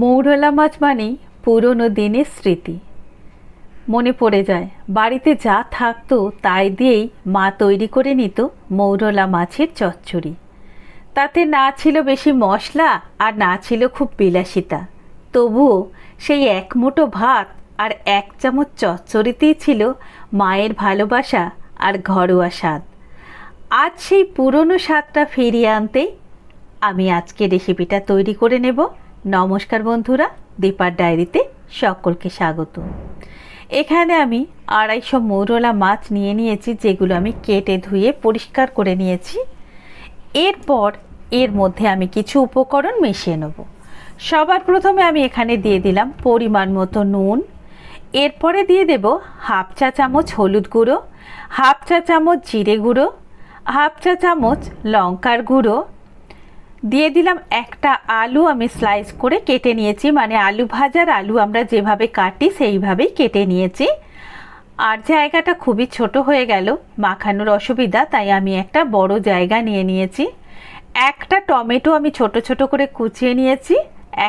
মৌরলা মাছ মানেই পুরনো দিনের স্মৃতি। মনে পড়ে যায়, বাড়িতে যা থাকতো তাই দিয়েই মা তৈরি করে নিত মৌরলা মাছের চচ্চড়ি। তাতে না ছিল বেশি মশলা আর না ছিল খুব বিলাসিতা। তবুও সেই এক মুঠো ভাত আর এক চামচ চচ্চড়িতেই ছিল মায়ের ভালোবাসা আর ঘরোয়া স্বাদ। আজ সেই পুরনো স্বাদটা ফিরিয়ে আনতে আমি আজকে রেসিপিটা তৈরি করে নেব। নমস্কার বন্ধুরা, দীপার ডায়েরিতে সকলকে স্বাগত। এখানে আমি আড়াইশো মৌরলা মাছ নিয়ে নিয়েছি, যেগুলো আমি কেটে ধুয়ে পরিষ্কার করে নিয়েছি। এরপর এর মধ্যে আমি কিছু উপকরণ মিশিয়ে নেব। সবার প্রথমে আমি এখানে দিয়ে দিলাম পরিমাণ মতো নুন। এরপরে দিয়ে দেব হাফ চা চামচ হলুদ গুঁড়ো, হাফ চা চামচ জিরে গুঁড়ো, হাফ চা চামচ লঙ্কার গুঁড়ো দিয়ে দিলাম একটা আলু আমি স্লাইস করে কেটে নিয়েছি। মানে আলু ভাজার আলু আমরা যেভাবে কাটি সেইভাবেই কেটে নিয়েছি। আর জায়গাটা খুবই ছোট হয়ে গেল, মাখানোর অসুবিধা, তাই আমি একটা বড় জায়গা নিয়ে নিয়েছি। একটা টমেটো আমি ছোট ছোট করে কুচিয়ে নিয়েছি,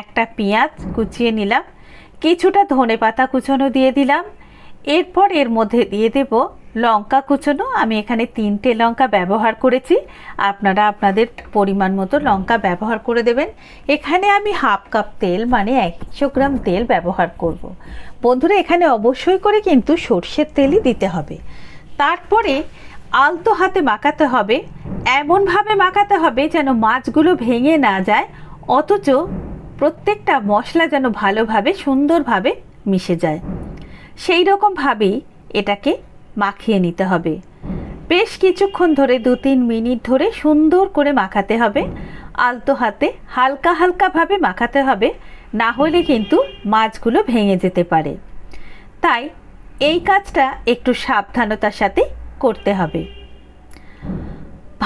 একটা পেঁয়াজ কুচিয়ে নিলাম, কিছুটা ধনে পাতা কুচোনো দিয়ে দিলাম। এরপর এর মধ্যে দিয়ে দেব লঙ্কা কুচোনো, আমি এখানে তিনটে লঙ্কা ব্যবহার করেছি। আপনারা আপনাদের পরিমাণ মতো লঙ্কা ব্যবহার করে দেবেন। এখানে আমি হাফ কাপ তেল মানে একশো গ্রাম তেল ব্যবহার করব। বন্ধুরা, এখানে অবশ্যই করে কিন্তু সর্ষের তেলই দিতে হবে। তারপরে আলতো হাতে মাখাতে হবে। এমনভাবে মাখাতে হবে যেন মাছগুলো ভেঙে না যায়, অথচ প্রত্যেকটা মশলা যেন ভালোভাবে, সুন্দরভাবে মিশে যায়। সেই রকমভাবেই এটাকে মাখিয়ে নিতে হবে। বেশ কিছুক্ষণ ধরে দু তিন মিনিট ধরে সুন্দর করে মাখাতে হবে। আলতো হাতে হালকা হালকাভাবে মাখাতে হবে, না হলে কিন্তু মাছগুলো ভেঙে যেতে পারে। তাই এই কাজটা একটু সাবধানতার সাথে করতে হবে।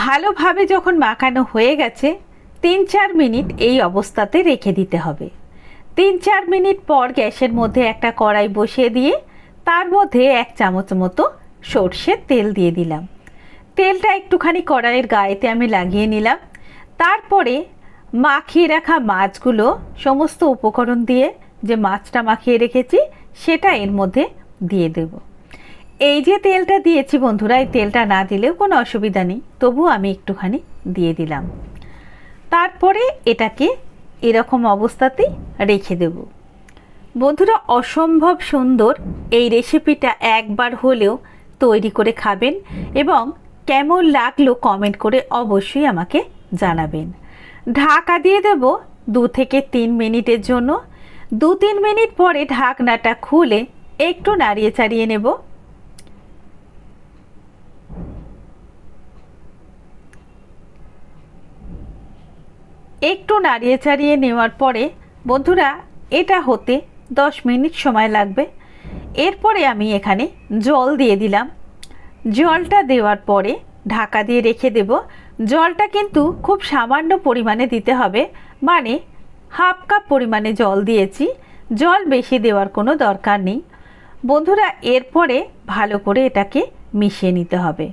ভালোভাবে যখন মাখানো হয়ে গেছে তিন চার মিনিট এই অবস্থাতে রেখে দিতে হবে। তিন চার মিনিট পর গ্যাসের মধ্যে একটা কড়াই বসিয়ে দিয়ে, তার মধ্যে এক চামচ মতো সর্ষের তেল দিয়ে দিলাম। তেলটা একটুখানি কড়াইয়ের গায়েতে আমি লাগিয়ে নিলাম। তারপরে মাখিয়ে রাখা মাছগুলো সমস্ত উপকরণ দিয়ে যে মাছটা মাখিয়ে রেখেছি, সেটা এর মধ্যে দিয়ে দেব। এই যে তেলটা দিয়েছি বন্ধুরা, এই তেলটা না দিলেও কোনো অসুবিধা নেই তবু আমি একটুখানি দিয়ে দিলাম। তারপরে এটাকে এরকম অবস্থাতেই রেখে দেব। বন্ধুরা, অসম্ভব সুন্দর এই রেসিপিটা একবার হলেও তৈরি করে খাবেন এবং কেমন লাগল কমেন্ট করে অবশ্যই আমাকে জানাবেন। ঢাকা দিয়ে দেব দু থেকে তিন মিনিটের জন্য। দু তিন মিনিট পরে ঢাকনাটা খুলে একটু নাড়িয়ে চাড়িয়ে নেব। একটু নাড়িয়ে চাড়িয়ে নেওয়ার পরে বন্ধুরা এটা হতে দশ মিনিট সময় লাগবে। এরপরে আমি এখানে জল দিয়ে দিলাম। জলটা দেওয়ার পরে ঢাকা দিয়ে রেখে দেব। জলটা কিন্তু খুব সামান্য পরিমাণে দিতে হবে। মানে হাফ কাপ পরিমাণে জল দিয়েছি। জল বেশি দেওয়ার কোনো দরকার নেই। বন্ধুরা, এরপরে ভালো করে এটাকে মিশিয়ে নিতে হবে।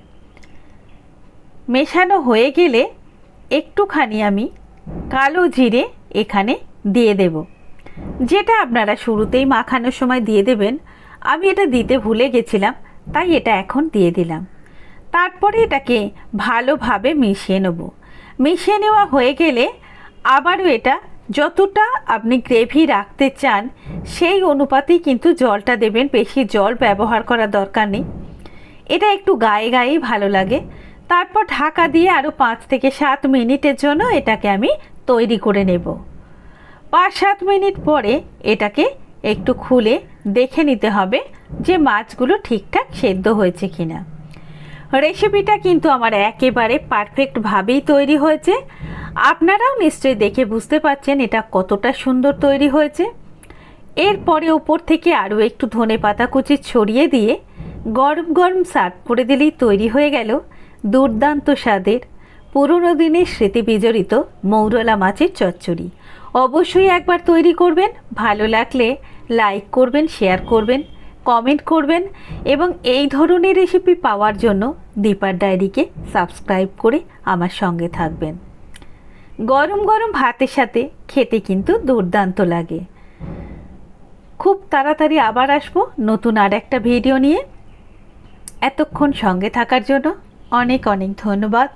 মেশানো হয়ে গেলে একটুখানি আমি কালো জিরে এখানে দিয়ে দেব। যেটা আপনারা শুরুতেই মাখানোর সময় দিয়ে দেবেন। আমি এটা দিতে ভুলে গেছিলাম, তাই এটা এখন দিয়ে দিলাম। তারপরে এটাকে ভালোভাবে মিশিয়ে নেব। মিশিয়ে নেওয়া হয়ে গেলে আবারও এটা যতটা আপনি গ্রেভি রাখতে চান, সেই অনুপাতেই কিন্তু জলটা দেবেন। বেশি জল ব্যবহার করা দরকার নেই। এটা একটু গায়ে গায়েই ভালো লাগে। তারপর ঢাকা দিয়ে আরও পাঁচ থেকে সাত মিনিটের জন্য এটাকে আমি তৈরি করে নেব। পাঁচ সাত মিনিট পরে এটাকে একটু খুলে দেখে নিতে হবে যে মাছগুলো ঠিকঠাক সেদ্ধ হয়েছে কিনা। রেসিপিটা কিন্তু আমার একেবারে পারফেক্টভাবেই তৈরি হয়েছে। আপনারাও নিশ্চয়ই দেখে বুঝতে পারছেন এটা কতটা সুন্দর তৈরি হয়েছে। এরপরে ওপর থেকে আরও একটু ধনে পাতা কুচি ছড়িয়ে দিয়ে গরম গরম সার্ভ করে দিলেই তৈরি হয়ে গেল দুর্দান্ত স্বাদের পুরনো দিনের স্মৃতি বিজড়িত মৌরলা মাছের চচ্চড়ি। অবশ্যই একবার তৈরি করবেন, ভালো লাগলে লাইক করবেন শেয়ার করবেন কমেন্ট করবেন এবং এই ধরনের রেসিপি পাওয়ার জন্য দীপার ডায়েরিকে সাবস্ক্রাইব করে আমার সঙ্গে থাকবেন। গরম গরম ভাতের সাথে খেতে কিন্তু দুর্দান্ত লাগে। খুব তাড়াতাড়ি আবার আসব নতুন আর একটা ভিডিও নিয়ে। এতক্ষণ সঙ্গে থাকার জন্য অনেক অনেক ধন্যবাদ।